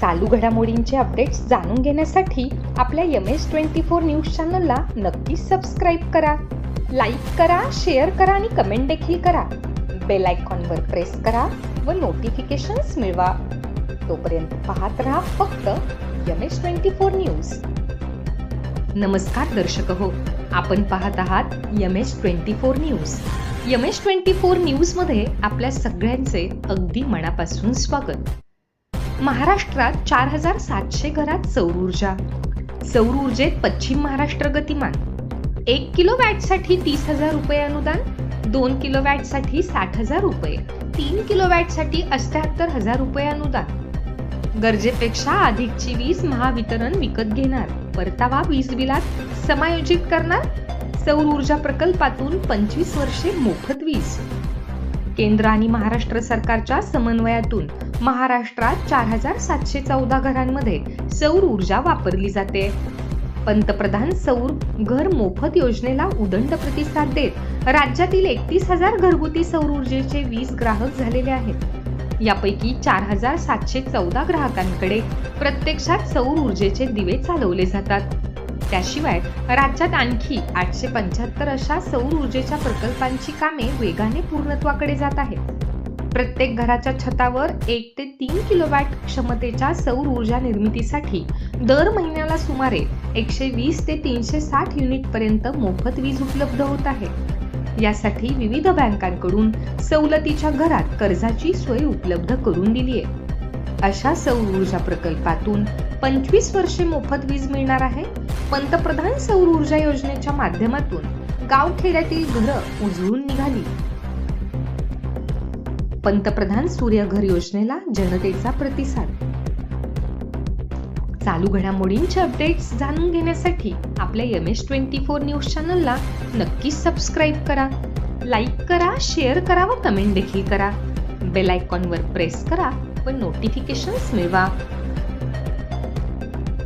चालू घडामोडींचे अपडेट्स जाणून घेण्यासाठी आपल्या M S twenty four news चॅनलला नक्कीच सबस्क्राईब करा. लाईक करा शेअर करा आणि कमेंट देखील करा. बेल आयकॉनवर प्रेस करा व नोटिफिकेशन्स मिळवा. तोपर्यंत पाहत रहा फक्त M S twenty four news नमस्कार दर्शक हो आपण पाहत आहात M S twenty four news M S twenty four न्यूजमध्ये आपल्या सगळ्यांचे अगदी मनापासून स्वागत. महाराष्ट्रात चार हजार सातशे घरात सौर ऊर्जा. सौर ऊर्जेत पश्चिम महाराष्ट्र गतिमान. एक किलो वॅटसाठी तीस हजार रुपये अनुदान दोन किलो वॅटसाठी साठ हजार रुपये तीन किलो वॅटसाठी अष्ट्याहत्तर हजार रुपये अनुदान. गरजेपेक्षा अधिकची वीज महावितरण विकत घेणार परतावा वीज बिलात समायोजित करणार सौर ऊर्जा प्रकल्पातून पंचवीस वर्षे मोफत वीज. केंद्र आणि महाराष्ट्र सरकारच्या समन्वयातून महाराष्ट्रात चार हजार सातशे चौदा घरांमध्ये सौर ऊर्जा वापरली जाते. पंतप्रधान सौर घर मोफत योजनेला उदंड प्रतिसाद देत राज्यातील एकतीस हजार घरगुती सौर ऊर्जेचे वीज ग्राहक झालेले आहेत. यापैकी चार हजार सातशे चौदा ग्राहकांकडे प्रत्यक्षात सौर ऊर्जेचे दिवे चालवले जातात. त्याशिवाय राज्यात आणखी आठशे पंच्याहत्तर अशा सौर ऊर्जेच्या प्रकल्पांची कामे वेगाने पूर्णत्वाकडे जात आहेत. प्रत्येक घराच्या छतावर एक ते तीन किलोवॅट क्षमतेच्या सौर ऊर्जा निर्मितीसाठी दर महिन्याला सुमारे एकशे वीस ते तीनशे साठ युनिट पर्यंत मोफत वीज उपलब्ध होत आहे. यासाठी विविध बँकांकडून सवलतीच्या घरात कर्जाची सोय उपलब्ध करून दिली आहे. अशा सौर ऊर्जा प्रकल्पातून पंचवीस वर्षे मोफत वीज मिळणार आहे. पंतप्रधान सौर ऊर्जा योजनेच्या माध्यमातून गावखेड्यातील घरं उजळून निघाली. पंतप्रधान सूर्यघर योजनेला जनतेचा प्रतिसाद. चालू घडामोडींचे अपडेट्स जाणून घेण्यासाठी आपल्या M S twenty four news चॅनलला नक्की सबस्क्राईब करा लाईक करा शेअर करा व कमेंट देखील करा. बेल आयकॉनवर प्रेस करा व नोटिफिकेशन्स मिळवा.